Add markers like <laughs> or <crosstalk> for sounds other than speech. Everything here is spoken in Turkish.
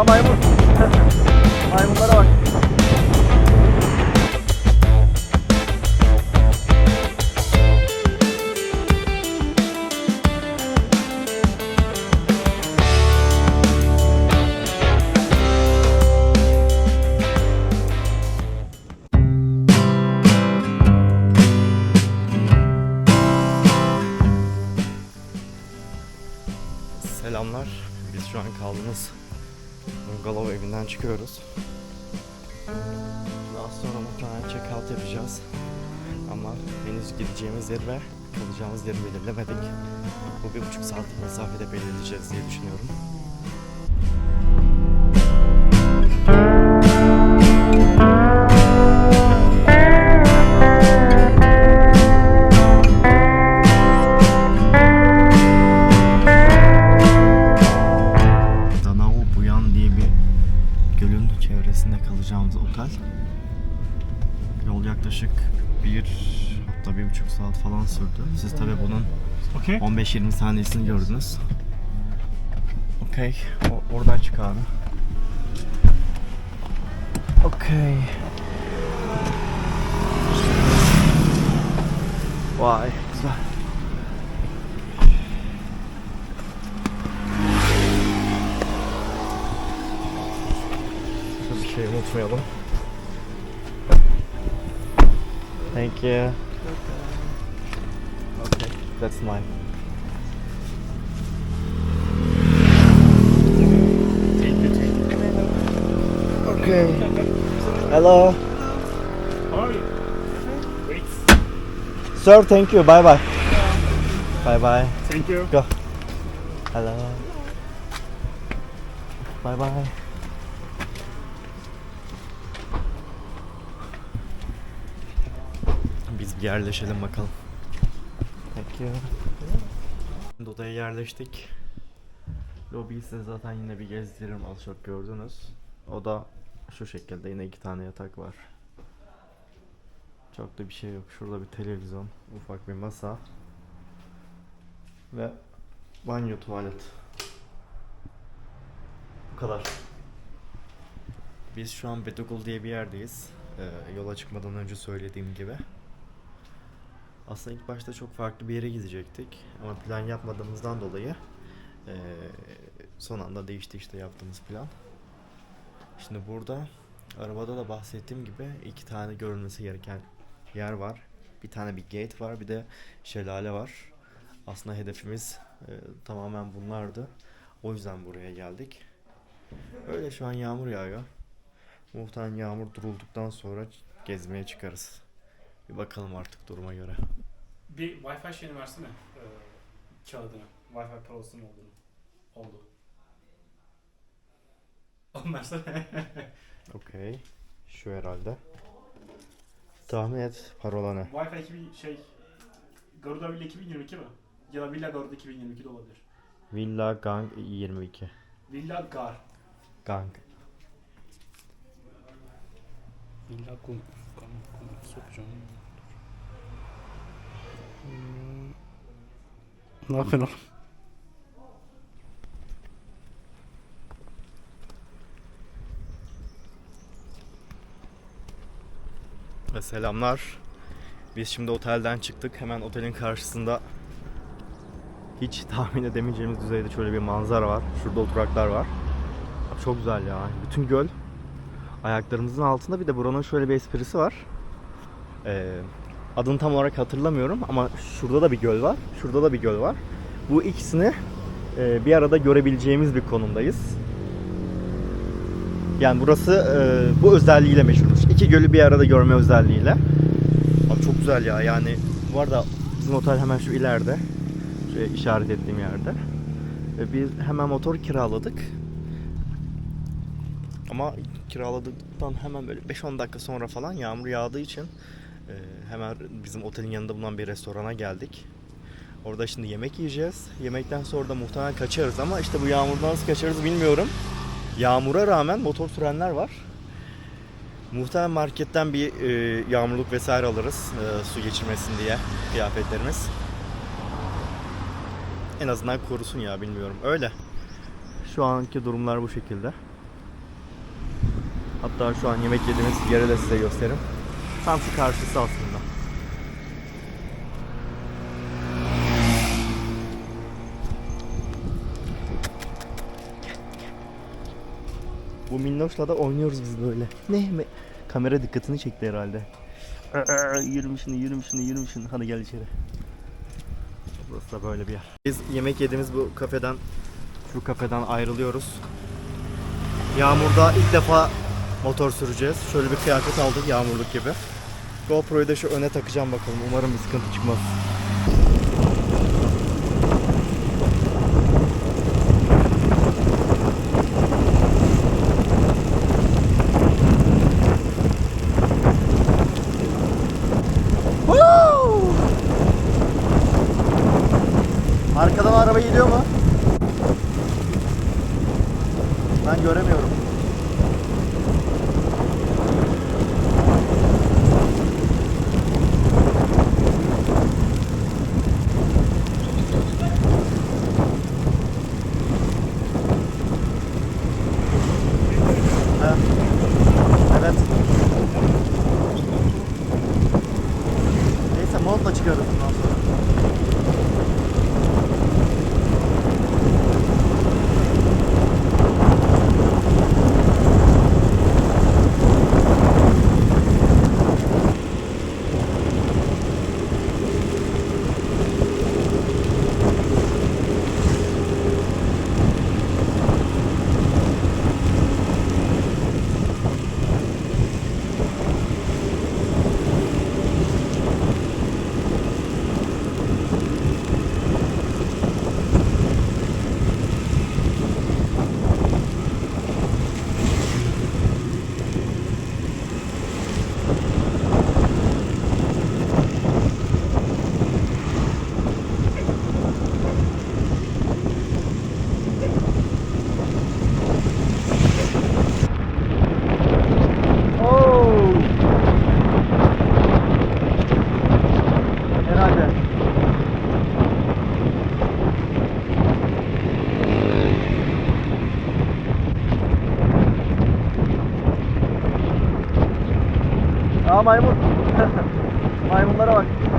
Aa maymun. Maymunlara bak. Bungalov evinden çıkıyoruz. Daha sonra muhtemelen check out yapacağız. Ama henüz gideceğimiz yer ve kalacağımız yeri belirlemedik. Bu bir buçuk saatlik mesafede belirleyeceğiz diye düşünüyorum. Buçuk saat falan sürdü. Siz tabi bunun Okay. 15-20 saniyesini gördünüz. Okey. Oradan çık abi. Okey. Vay güzel. Bir şey unutmayalım. Thank you. That's mine. Okay. Hello. How are you? Wait. Sir, thank you. Bye bye. Bye bye. Thank you. Go. Hello. Bye bye. Biz bir yerleşelim bakalım. Şimdi odaya yerleştik. Lobiyi size zaten yine bir gezdiririm az çok gördünüz. O da şu şekilde yine iki tane yatak var. Çok da bir şey yok. Şurada bir televizyon, ufak bir masa ve banyo tuvalet. Bu kadar. Biz şu an Bedugul diye bir yerdeyiz. Ee, yola çıkmadan önce söylediğim gibi. Aslında ilk başta çok farklı bir yere gidecektik ama plan yapmadığımızdan dolayı ee, son anda değişti işte yaptığımız plan. Şimdi burada arabada da bahsettiğim gibi iki tane görülmesi gereken yer var. Bir tane bir gate var, bir de şelale var. Aslında hedefimiz e, tamamen bunlardı. O yüzden buraya geldik. Öyle şu an yağmur yağıyor. Muhtemelen yağmur durulduktan sonra gezmeye çıkarız. Bir bakalım artık duruma göre. Bir Wi-Fi şeyini versene. Ee, kağıdını. Wi-Fi Pro'sunun olduğunu. Oldu. Oğlum <laughs> versene. Okey. Şu herhalde. Tahmin et parola ne? Wi-Fi 2000 şey... Garuda Villa 2022 mi? Ya da Villa Garuda 2022 de olabilir. Villa Gang 22. Villa Gar. Gang. Villa Kum. Sokacağım. Ne yapıyorsun oğlum? Ve selamlar. Biz şimdi otelden çıktık. Hemen otelin karşısında hiç tahmin edemeyeceğimiz düzeyde şöyle bir manzara var. Şurada oturaklar var. Çok güzel ya. Bütün göl ayaklarımızın altında. Bir de buranın şöyle bir esprisi var. Ee, adını tam olarak hatırlamıyorum ama şurada da bir göl var. Şurada da bir göl var. Bu ikisini e, bir arada görebileceğimiz bir konumdayız. Yani burası e, bu özelliğiyle meşhurmuş. İki gölü bir arada görme özelliğiyle. Abi çok güzel ya yani. Bu arada bizim otel hemen şu ileride. Şu işaret ettiğim yerde. Ve biz hemen motor kiraladık. Ama kiraladıktan hemen böyle 5-10 dakika sonra falan yağmur yağdığı için e, hemen bizim otelin yanında bulunan bir restorana geldik. Orada şimdi yemek yiyeceğiz. Yemekten sonra da muhtemelen kaçarız ama işte bu yağmurdan nasıl kaçarız bilmiyorum. Yağmura rağmen motor sürenler var. Muhtemelen marketten bir e, yağmurluk vesaire alırız e, su geçirmesin diye kıyafetlerimiz. En azından korusun ya bilmiyorum. Öyle. Şu anki durumlar bu şekilde. Hatta şu an yemek yediğimiz yeri de size göstereyim. Tam şu karşısı aslında. Bu minnoşla da oynuyoruz biz böyle. Ne? mi? Kamera dikkatini çekti herhalde. Aa, Yürüm şimdi, yürüm şimdi, yürüm şimdi. Hadi gel içeri. Burası da böyle bir yer. Biz yemek yediğimiz bu kafeden, şu kafeden ayrılıyoruz. Yağmurda ilk defa motor süreceğiz. Şöyle bir kıyafet aldık yağmurluk gibi. GoPro'yu da şu öne takacağım bakalım. Umarım bir sıkıntı çıkmaz. Arkadan araba gidiyor mu? Ben göremiyorum. Aa maymun. Maymunlara bak.